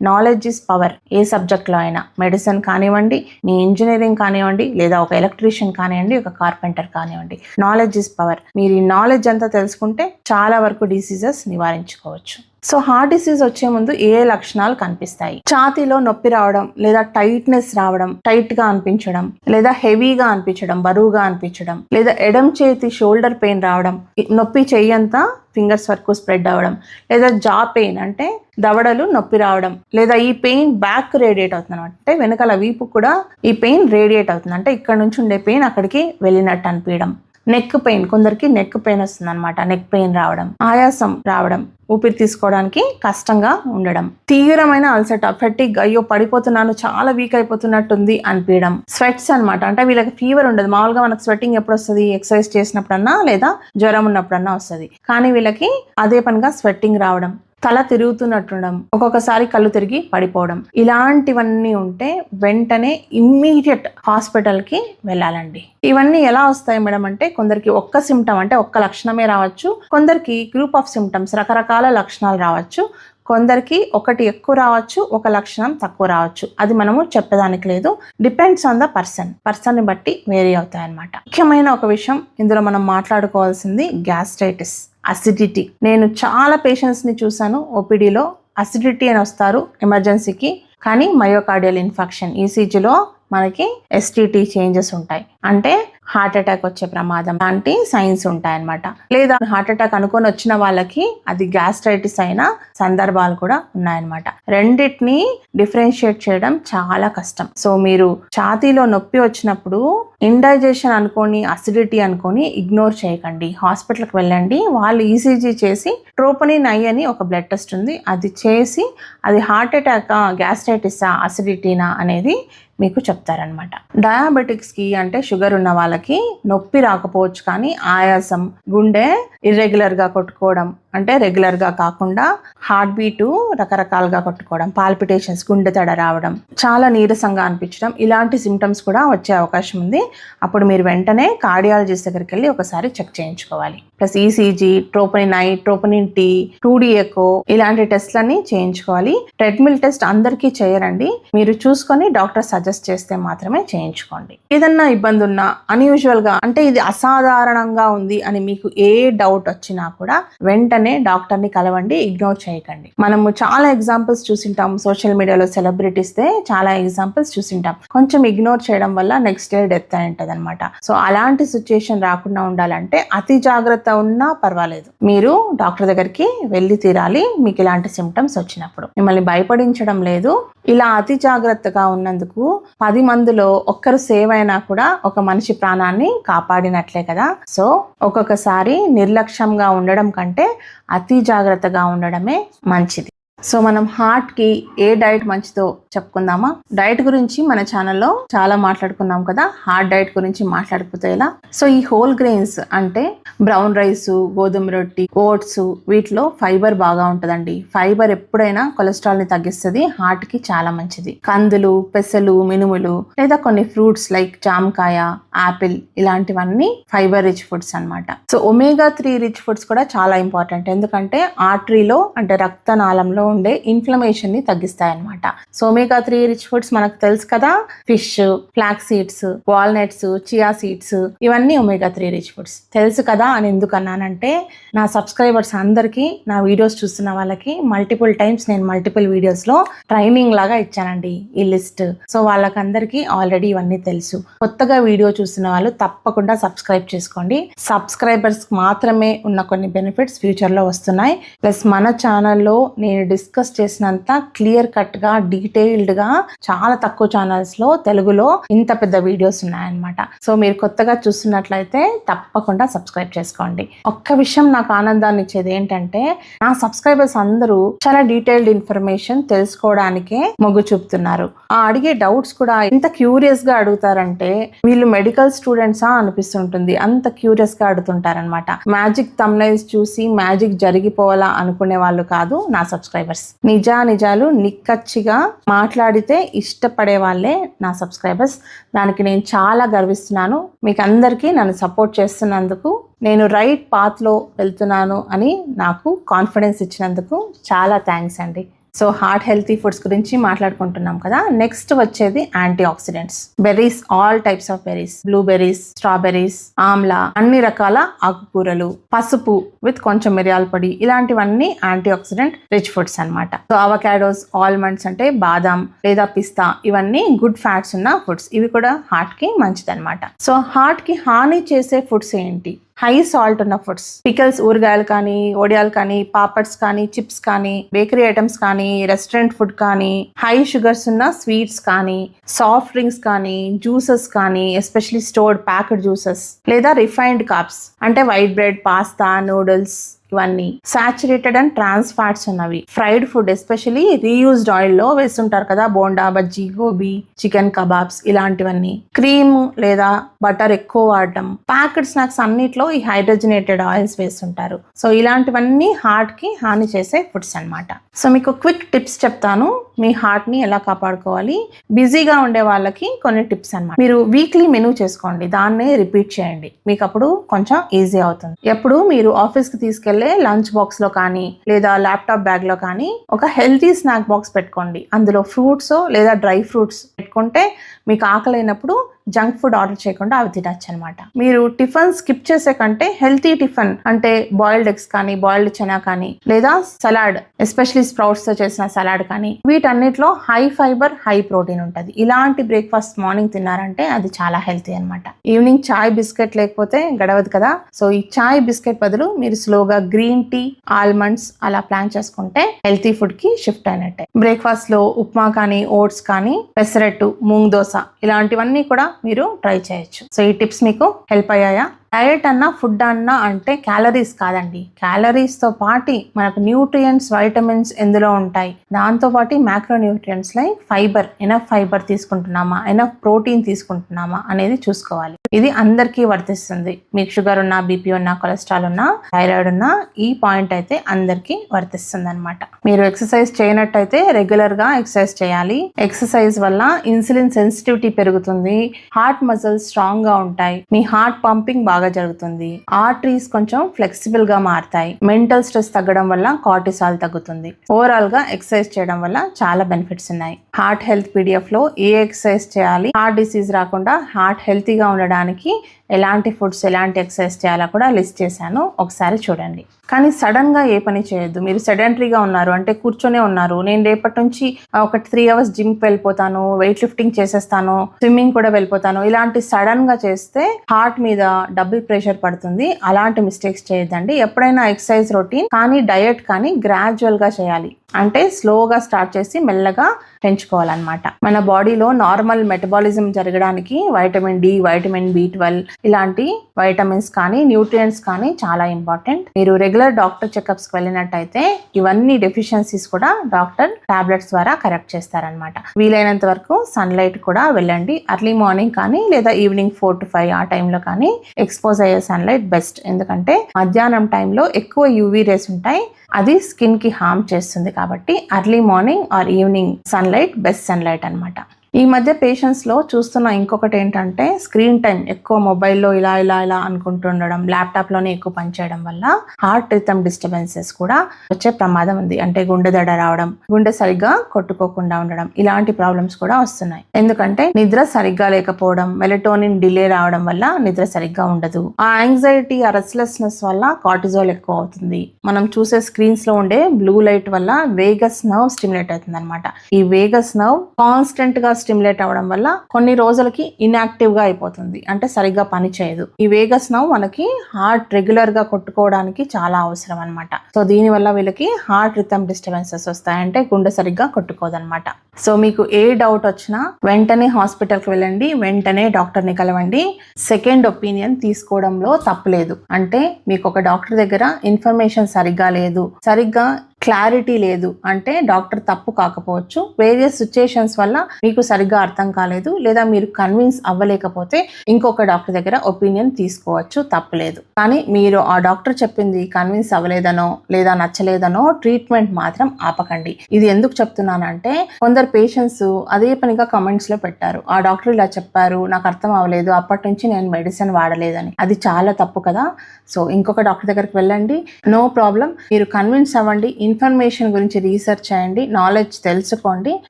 నాలెడ్జ్ ఇస్ పవర్ ఏ సబ్జెక్ట్లో అయినా మెడిసిన్ కానివ్వండి మీ ఇంజనీరింగ్ కానివ్వండి లేదా ఒక ఎలక్ట్రీషియన్ కానివ్వండి ఒక కార్పెంటర్ కానివ్వండి. నాలెడ్జ్ ఇస్ పవర్ మీరు ఈ నాలెడ్జ్ అంతా తెలుసుకుంటే చాలా వరకు డిసీజెస్ నివారించుకోవచ్చు. సో హార్ట్ డిసీజ్ వచ్చే ముందు ఏ లక్షణాలు కనిపిస్తాయి? ఛాతీలో నొప్పి రావడం లేదా టైట్నెస్ రావడం టైట్గా అనిపించడం లేదా హెవీగా అనిపించడం బరువుగా అనిపించడం లేదా ఎడం చేతి షోల్డర్ పెయిన్ రావడం నొప్పి చెయ్యంతా ఫింగర్స్ వరకు స్ప్రెడ్ అవ్వడం లేదా జా పెయిన్ అంటే దవడలు నొప్పి రావడం లేదా ఈ పెయిన్ బ్యాక్ రేడియేట్ అవుతుంది అనమాట అంటే వెనకాల వీపు కూడా ఈ పెయిన్ రేడియేట్ అవుతుంది. అంటే ఇక్కడ నుంచి ఉండే పెయిన్ అక్కడికి వెళ్ళినట్టు అనిపించడం. నెక్ పెయిన్ కొందరికి నెక్ పెయిన్ వస్తుంది అనమాట నెక్ పెయిన్ రావడం ఆయాసం రావడం ఊపిరి తీసుకోవడానికి కష్టంగా ఉండడం తీవ్రమైన అల్సట ఫెటిక్ అయ్యో పడిపోతున్నాను చాలా వీక్ అయిపోతున్నట్టుంది అనిపించడం స్వెట్స్ అన్నమాట. అంటే వీళ్ళకి ఫీవర్ ఉండదు. మామూలుగా మనకు స్వెట్టింగ్ ఎప్పుడు వస్తుంది? ఎక్సర్సైజ్ చేసినప్పుడన్నా లేదా జ్వరం ఉన్నప్పుడన్నా వస్తుంది. కానీ వీళ్ళకి అదే పనిగా స్వెట్టింగ్ రావడం తల తిరుగుతున్నట్టుండడం ఒక్కొక్కసారి కళ్ళు తిరిగి పడిపోవడం ఇలాంటివన్నీ ఉంటే వెంటనే ఇమ్మీడియట్ హాస్పిటల్కి వెళ్ళాలండి. ఇవన్నీ ఎలా వస్తాయి మేడం అంటే కొందరికి ఒక్క సిమ్టమ్ అంటే ఒక్క లక్షణమే రావచ్చు కొందరికి గ్రూప్ ఆఫ్ సిమ్టమ్స్ రకరకాల లక్షణాలు రావచ్చు. కొందరికి ఒకటి ఎక్కువ రావచ్చు ఒక లక్షణం తక్కువ రావచ్చు. అది మనము చెప్పడానికి లేదు. డిపెండ్స్ ఆన్ ద పర్సన్ పర్సన్ని బట్టి వేరీ అవుతాయి అనమాట ముఖ్యమైన ఒక విషయం ఇందులో మనం మాట్లాడుకోవాల్సింది గ్యాస్ట్రైటిస్ అసిడిటీ నేను చాలా పేషెంట్స్ని చూశాను ఓపీడీలో అసిడిటీ అని వస్తారు ఎమర్జెన్సీకి కానీ మయోకార్డియల్ ఇన్ఫెక్షన్ ఈసీజీలో మనకి ఎస్టీటీ చేంజెస్ ఉంటాయి. అంటే హార్ట్ అటాక్ వచ్చే ప్రమాదం లాంటి సైన్స్ ఉంటాయన్నమాట. లేదా హార్ట్ అటాక్ అనుకొని వచ్చిన వాళ్ళకి అది గ్యాస్ట్రైటిస్ అయిన సందర్భాలు కూడా ఉన్నాయన్నమాట. రెండింటిని డిఫరెన్షియేట్ చేయడం చాలా కష్టం. సో మీరు ఛాతీలో నొప్పి వచ్చినప్పుడు ఇండైజెషన్ అనుకొని అసిడిటీ అనుకొని ఇగ్నోర్ చేయకండి. హాస్పిటల్కి వెళ్ళండి. వాళ్ళు ఈసీజీ చేసి ట్రోపనిన్ ఐ అని ఒక బ్లడ్ టెస్ట్ ఉంది. అది చేసి అది హార్ట్ అటాకా గ్యాస్ట్రైటిసా అసిడిటీనా అనేది మీకు చెప్తారనమాట డయాబెటిక్స్కి అంటే షుగర్ ఉన్న వాళ్ళకి నొప్పి రాకపోవచ్చు కానీ ఆయాసం గుండె ఇర్రెగ్యులర్గా కొట్టుకోవడం అంటే రెగ్యులర్గా కాకుండా హార్ట్ బీటు రకరకాలుగా కొట్టుకోవడం పాల్పిటేషన్స్ గుండె తడ రావడం చాలా నీరసంగా అనిపించడం ఇలాంటి సిమ్టమ్స్ కూడా వచ్చే అవకాశం ఉంది. అప్పుడు మీరు వెంటనే కార్డియాలజిస్ట్ దగ్గరికి వెళ్ళి ఒకసారి చెక్ చేయించుకోవాలి. Plus ECG troponin I troponin T two D echo echo ఇలాంటి టెస్ట్లన్నీ చేయించుకోవాలి. ట్రెడ్మిల్ టెస్ట్ అందరికీ చేయరండి. మీరు చూసుకొని డాక్టర్ సజెస్ట్ చేస్తే మాత్రమే చేయించుకోండి. ఏదన్నా ఇబ్బంది ఉన్నా అన్యూజువల్గా అంటే ఇది అసాధారణంగా ఉంది అని మీకు ఏ డౌట్ వచ్చినా కూడా వెంటనే వెంటనే డాక్టర్ని కలవండి ఇగ్నోర్ చేయకండి. మనము చాలా ఎగ్జాంపుల్స్ చూసింటాం సోషల్ మీడియాలో సెలబ్రిటీస్తే చాలా ఎగ్జాంపుల్స్ చూసింటాం. కొంచెం ఇగ్నోర్ చేయడం వల్ల నెక్స్ట్ డే డెత్ అయి ఉంటుంది అనమాట సో అలాంటి సిచ్యుయేషన్ రాకుండా ఉండాలంటే అతి జాగ్రత్త ఉన్నా పర్వాలేదు. మీరు డాక్టర్ దగ్గరికి వెళ్ళి తీరాలి మీకు ఇలాంటి సిమ్టమ్స్ వచ్చినప్పుడు. మిమ్మల్ని భయపడించడం లేదు. ఇలా అతి జాగ్రత్తగా ఉన్నందుకు పది మందిలో ఒక్కరు సేవ్ అయినా కూడా ఒక మనిషి ప్రాణాన్ని కాపాడినట్లే కదా. సో ఒక్కొక్కసారి నిర్లక్ష్యంగా ఉండడం కంటే అతి జాగ్రత్తగా ఉండడమే మంచిది. సో మనం హార్ట్కి ఏ డైట్ మంచిదో చెప్పుకుందామా? డైట్ గురించి మన ఛానల్లో చాలా మాట్లాడుకున్నాం కదా. హార్ట్ డైట్ గురించి మాట్లాడిపోతే ఎలా? సో ఈ హోల్ గ్రెయిన్స్ అంటే బ్రౌన్ రైస్ గోధుమ రొట్టి ఓట్స్ వీటిలో ఫైబర్ బాగా ఉంటుందండి. ఫైబర్ ఎప్పుడైనా కొలెస్ట్రాల్ని తగ్గిస్తుంది హార్ట్కి చాలా మంచిది. కందులు పెసలు మినుములు లేదా కొన్ని ఫ్రూట్స్ లైక్ జామకాయ ఆపిల్ ఇలాంటివన్నీ ఫైబర్ రిచ్ ఫుడ్స్ అన్నమాట. So omega three rich foods కూడా చాలా ఇంపార్టెంట్. ఎందుకంటే ఆర్టరీలో అంటే రక్తనాళంలో ఉండే ఇన్ఫ్లమేషన్ని తగ్గిస్తాయి అనమాట so omega three rich foods మనకు తెలుసు కదా? Fish flax seeds walnuts chia seeds ఇవన్నీ ఒమేగా త్రీ రిచ్ ఫుడ్స్ తెలుసు కదా అని ఎందుకు అన్నానంటే నా సబ్స్క్రైబర్స్ అందరికీ నా వీడియోస్ చూస్తున్న వాళ్ళకి మల్టిపుల్ టైమ్స్ నేను మల్టిపుల్ వీడియోస్లో ట్రైనింగ్ లాగా ఇచ్చానండి ఈ లిస్ట్ సో వాళ్ళకందరికీ ఆల్రెడీ ఇవన్నీ తెలుసు. కొత్తగా వీడియో చూస్తున్న వాళ్ళు తప్పకుండా సబ్స్క్రైబ్ చేసుకోండి. సబ్స్క్రైబర్స్ మాత్రమే ఉన్న కొన్ని బెనిఫిట్స్ ఫ్యూచర్లో వస్తున్నాయి. ప్లస్ మన ఛానల్లో నేను డిస్కస్ చేసినంత క్లియర్ కట్గా డీటెయిల్డ్గా చాలా తక్కువ ఛానల్స్లో తెలుగులో ఇంత పెద్ద వీడియోస్ ఉన్నాయన్నమాట. సో మీరు కొత్తగా చూస్తున్నట్లయితే తప్పకుండా సబ్స్క్రైబ్ చేసుకోండి. ఒక్క విషయం నాకు ఆనందాన్ని ఇచ్చేది ఏంటంటే నా సబ్స్క్రైబర్స్ అందరూ చాలా డీటెయిల్డ్ ఇన్ఫర్మేషన్ తెలుసుకోవడానికే మొగ్గు చూపుతున్నారు. ఆ అడిగే డౌట్స్ కూడా ఇంత క్యూరియస్గా అడుగుతారంటే వీళ్ళు మెడికల్ స్టూడెంట్సా అనిపిస్తుంటుంది. అంత క్యూరియస్గా అడుగుతుంటారనమాట మ్యాజిక్ తమ్లైజ్ చూసి మ్యాజిక్ జరిగిపోవాలా అనుకునే వాళ్ళు కాదు నా సబ్స్క్రైబర్ సబ్స్క్రైబర్స్ నిజా నిజాలు నిక్కచ్చిగా మాట్లాడితే ఇష్టపడే వాళ్ళే నా సబ్స్క్రైబర్స్ దానికి నేను చాలా గర్విస్తున్నాను. మీకు అందరికీ నన్ను సపోర్ట్ చేస్తున్నందుకు నేను రైట్ పాత్లో వెళ్తున్నాను అని నాకు కాన్ఫిడెన్స్ ఇచ్చినందుకు చాలా థ్యాంక్స్ అండి. సో హార్ట్ హెల్తీ ఫుడ్స్ గురించి మాట్లాడుకుంటున్నాం కదా. నెక్స్ట్ వచ్చేది antioxidants berries all types of berries blueberries strawberries amla అన్ని రకాల ఆకుకూరలు పసుపు విత్ కొంచెం మిరియాల పొడి ఇలాంటివన్నీ యాంటీ ఆక్సిడెంట్ రిచ్ ఫుడ్స్ అన్నమాట. సో అవకాడోస్ ఆల్మండ్స్ అంటే బాదాం లేదా పిస్తా ఇవన్నీ గుడ్ ఫ్యాట్స్ ఉన్న ఫుడ్స్. ఇవి కూడా హార్ట్కి మంచిదన్నమాట. సో హార్ట్కి హాని చేసే ఫుడ్స్ ఏంటి? హై సాల్ట్ ఉన్న ఫుడ్స్. పికల్స్ ఊరగాయలు కానీ ఒడియాలు కానీ పాపడ్స్ కానీ చిప్స్ కానీ బేకరీ ఐటమ్స్ కానీ రెస్టారెంట్ ఫుడ్ కానీ హై షుగర్స్ ఉన్న స్వీట్స్ కానీ సాఫ్ట్ డ్రింక్స్ కానీ జ్యూసెస్ కానీ ఎస్పెషలీ స్టోర్డ్ ప్యాక్డ్ జ్యూసెస్ లేదా రిఫైన్డ్ కాప్స్. అంటే వైట్ బ్రెడ్ పాస్తా నూడిల్స్ ఇవన్నీ సాచురేటెడ్ అండ్ ట్రాన్స్ ఫ్యాట్స్ ఉన్నవి. ఫ్రైడ్ ఫుడ్ ఎస్పెషలీ రీయూజ్డ్ ఆయిల్లో వేస్తుంటారు కదా బోండా బజ్జీ గోబీ చికెన్ కబాబ్స్ ఇలాంటివన్నీ. క్రీమ్ లేదా బటర్ ఎక్కువ వాడటం ప్యాకెడ్ స్నాక్స్ అన్నిట్లో ఈ హైడ్రోజనేటెడ్ ఆయిల్స్ వేస్తుంటారు. సో ఇలాంటివన్నీ హార్ట్కి హాని చేసే ఫుడ్స్ అన్నమాట. సో మీకు క్విక్ టిప్స్ చెప్తాను. మీ హార్ట్ని ఎలా కాపాడుకోవాలి? బిజీగా ఉండే వాళ్ళకి కొన్ని టిప్స్ అనమాట మీరు వీక్లీ మెనూ చేసుకోండి. దాన్నే రిపీట్ చేయండి. మీకు అప్పుడు కొంచెం ఈజీ అవుతుంది. ఎప్పుడు మీరు ఆఫీస్కి తీసుకెళ్ళే లంచ్ బాక్స్లో కానీ లేదా ల్యాప్టాప్ బ్యాగ్లో కానీ ఒక హెల్తీ స్నాక్ బాక్స్ పెట్టుకోండి. అందులో ఫ్రూట్స్ లేదా డ్రై ఫ్రూట్స్ పెట్టుకుంటే మీకు ఆకలి అయినప్పుడు జంక్ ఫుడ్ ఆర్డర్ చేయకుండా అవి తినచ్చు అనమాట మీరు టిఫిన్ స్కిప్ చేసే కంటే హెల్తీ టిఫిన్ అంటే బాయిల్డ్ ఎగ్స్ కానీ బాయిల్డ్ చనా కానీ లేదా సలాడ్ ఎస్పెషలీ స్ప్రౌట్స్తో చేసిన సలాడ్ కానీ వీటన్నిటిలో హై ఫైబర్ హై ప్రోటీన్ ఉంటుంది. ఇలాంటి బ్రేక్ఫాస్ట్ మార్నింగ్ తిన్నారంటే అది చాలా హెల్తీ అనమాట. ఈవినింగ్ చాయ్ బిస్కెట్ లేకపోతే గడవదు కదా. సో ఈ చాయ్ బిస్కెట్ బదులు మీరు స్లోగా గ్రీన్ టీ ఆల్మండ్స్ అలా ప్లాన్ చేసుకుంటే హెల్తీ ఫుడ్కి షిఫ్ట్ అయినట్టే. బ్రేక్ఫాస్ట్లో ఉప్మా కానీ ఓట్స్ కానీ పెసరట్టు మూంగ్ దోశ ఇలాంటివన్నీ కూడా మీరు ట్రై చేయొచ్చు. సో ఈ టిప్స్ మీకు హెల్ప్ అయ్యాయా? డయట్ అన్నా ఫుడ్ అన్నా అంటే క్యాలరీస్ కాదండి. క్యాలరీస్తో పాటి మనకు న్యూట్రియంట్స్ వైటమిన్స్ ఎందులో ఉంటాయి. దాంతోపాటు macronutrients like fibre enough fibre తీసుకుంటున్నామా enough protein తీసుకుంటున్నామా అనేది చూసుకోవాలి. ఇది అందరికీ వర్తిస్తుంది. మీకు షుగర్ ఉన్నా బీపీ ఉన్నా కొలెస్ట్రాల్ ఉన్నా థైరాయిడ్ ఉన్నా ఈ పాయింట్ అయితే అందరికీ వర్తిస్తుంది అనమాట మీరు ఎక్సర్సైజ్ చేయనట్టయితే రెగ్యులర్గా ఎక్సర్సైజ్ చేయాలి. ఎక్సర్సైజ్ వల్ల ఇన్సులిన్ సెన్సిటివిటీ పెరుగుతుంది. హార్ట్ మజిల్స్ స్ట్రాంగ్గా ఉంటాయి. మీ హార్ట్ పంపింగ్ బాగా జరుగుతుంది. ఆర్టరీస్ కొంచెం ఫ్లెక్సిబుల్గా మారుతాయి. మెంటల్ స్ట్రెస్ తగ్గడం వల్ల కార్టిసాల్ తగ్గుతుంది. ఓవరాల్గా ఎక్సర్సైజ్ చేయడం వల్ల చాలా బెనిఫిట్స్ ఉన్నాయి. హార్ట్ హెల్త్ పీడిఎఫ్లో ఏ ఎక్సర్సైజ్ చేయాలి హార్ట్ డిసీజ్ రాకుండా హార్ట్ హెల్తీగా ఉండడానికి ఎలాంటి ఫుడ్స్ ఎలాంటి ఎక్సర్సైజ్ చేయాలో కూడా లిస్ట్ చేశాను. ఒకసారి చూడండి. కానీ సడన్గా ఏ పని చేయొద్దు. మీరు సెడెంటరీగా ఉన్నారు అంటే కూర్చొనే ఉన్నారు. నేను రేపటి నుంచి ఒక త్రీ అవర్స్ జిమ్కి వెళ్ళిపోతాను వెయిట్ లిఫ్టింగ్ చేసేస్తాను స్విమ్మింగ్ కూడా వెళ్ళిపోతాను. ఇలాంటి సడన్గా చేస్తే హార్ట్ మీద డబుల్ ప్రెషర్ పడుతుంది. అలాంటి మిస్టేక్స్ చేయొద్దండి. ఎప్పుడైనా ఎక్సర్సైజ్ రొటీన్ కానీ డయట్ కానీ గ్రాడ్యువల్గా చేయాలి. అంటే స్లోగా స్టార్ట్ చేసి మెల్లగా పెంచుకోవాలన్నమాట. మన బాడీలో నార్మల్ మెటబాలిజం జరగడానికి vitamin D vitamin B twelve ఇలాంటి వైటమిన్స్ కానీ న్యూట్రియంట్స్ కానీ చాలా ఇంపార్టెంట్ మీరు రెగ్యులర్ డాక్టర్ చెకప్స్ వెళ్ళినట్టయితే ఇవన్నీ డెఫిషియన్సీస్ కూడా డాక్టర్ టాబ్లెట్స్ ద్వారా కరెక్ట్ చేస్తారనమాట వీలైనంత వరకు సన్లైట్ కూడా వెళ్ళండి. అర్లీ మార్నింగ్ కానీ లేదా ఈవినింగ్ ఫోర్ టు ఫైవ్ ఆ టైంలో కానీ ఎక్స్పోజ్ అయ్యే సన్లైట్ బెస్ట్ ఎందుకంటే మధ్యాహ్నం టైంలో ఎక్కువ యూవీ రేస్ ఉంటాయి. అది స్కిన్కి హామ్ చేస్తుంది కాబట్టి early morning or evening sunlight best sunlight అన్నమాట. ఈ మధ్య పేషెంట్స్లో చూస్తున్న ఇంకొకటి ఏంటంటే స్క్రీన్ టైం ఎక్కువ మొబైల్లో ఇలా ఇలా ఇలా అనుకుంటుండడం ల్యాప్టాప్లోనే ఎక్కువ పనిచేయడం వల్ల హార్ట్ రిథమ్ డిస్టర్బెన్సెస్ కూడా వచ్చే ప్రమాదం ఉంది. అంటే గుండె దడ రావడం గుండె సరిగ్గా కొట్టుకోకుండా ఉండడం ఇలాంటి ప్రాబ్లమ్స్ కూడా వస్తున్నాయి. ఎందుకంటే నిద్ర సరిగ్గా లేకపోవడం మెలటోనిన్ డిలే రావడం వల్ల నిద్ర సరిగ్గా ఉండదు. ఆ యాంగ్జైటీ ఆ రెస్ట్లెస్నెస్ వల్ల కార్టిజోల్ ఎక్కువ అవుతుంది. మనం చూసే స్క్రీన్స్లో ఉండే బ్లూ లైట్ వల్ల వేగస్ నర్వ్ స్టిమ్యులేట్ అవుతుంది అనమాట ఈ వేగస్ నర్వ్ కాన్స్టెంట్గా స్టిమ్యులేట్ అవ్వడం వల్ల కొన్ని రోజులకి ఇన్యాక్టివ్గా అయిపోతుంది. అంటే సరిగ్గా పని చేయదు. ఈ వేగస్ నవ్ మనకి హార్ట్ రెగ్యులర్గా కొట్టుకోవడానికి చాలా అవసరం అనమాట సో దీని వల్ల వీళ్ళకి హార్ట్ రిథమ్ డిస్టర్బెన్సెస్ వస్తాయంటే గుండె సరిగ్గా కొట్టుకోదనమాట సో మీకు ఏ డౌట్ వచ్చినా వెంటనే హాస్పిటల్కి వెళ్ళండి. వెంటనే డాక్టర్ని కలవండి. సెకండ్ ఒపీనియన్ తీసుకోవడంలో తప్పలేదు. అంటే మీకు ఒక డాక్టర్ దగ్గర ఇన్ఫర్మేషన్ సరిగ్గా లేదు. సరిగ్గా క్లారిటీ లేదు. అంటే డాక్టర్ తప్పు కాకపోవచ్చు. వేరియస్ సిచ్యుయేషన్స్ వల్ల మీకు సరిగ్గా అర్థం కాలేదు. లేదా మీరు కన్విన్స్ అవ్వలేకపోతే ఇంకొక డాక్టర్ దగ్గర ఒపీనియన్ తీసుకోవచ్చు. తప్పలేదు కానీ మీరు ఆ డాక్టర్ చెప్పింది కన్విన్స్ అవ్వలేదనో లేదా నచ్చలేదనో ట్రీట్మెంట్ మాత్రం ఆపకండి. ఇది ఎందుకు చెప్తున్నానంటే కొందరు పేషెంట్స్ అదే పనిగా కమెంట్స్లో పెట్టారు. ఆ డాక్టర్ ఇలా చెప్పారు నాకు అర్థం అవ్వలేదు అప్పటి నుంచి నేను మెడిసిన్ వాడలేదని. అది చాలా తప్పు కదా. సో ఇంకొక డాక్టర్ దగ్గరికి వెళ్ళండి. నో ప్రాబ్లం మీరు కన్విన్స్ అవ్వండి. ఇన్ఫర్మేషన్ గురించి రీసెర్చ్ చేయండి నాలెడ్జ్ తెలుసుకోండి.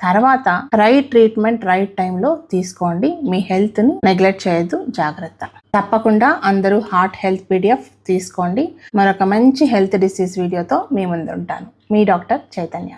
తర్వాత రైట్ ట్రీట్మెంట్ రైట్ టైంలో తీసుకోండి. మీ హెల్త్ని నెగ్లెక్ట్ చేయొద్దు జాగ్రత్త. తప్పకుండా అందరూ హార్ట్ హెల్త్ పీడిఎఫ్ తీసుకోండి. మరొక మంచి హెల్త్ డిసీజ్ వీడియోతో మీ ముందు ఉంటాను మీ డాక్టర్ చైతన్య.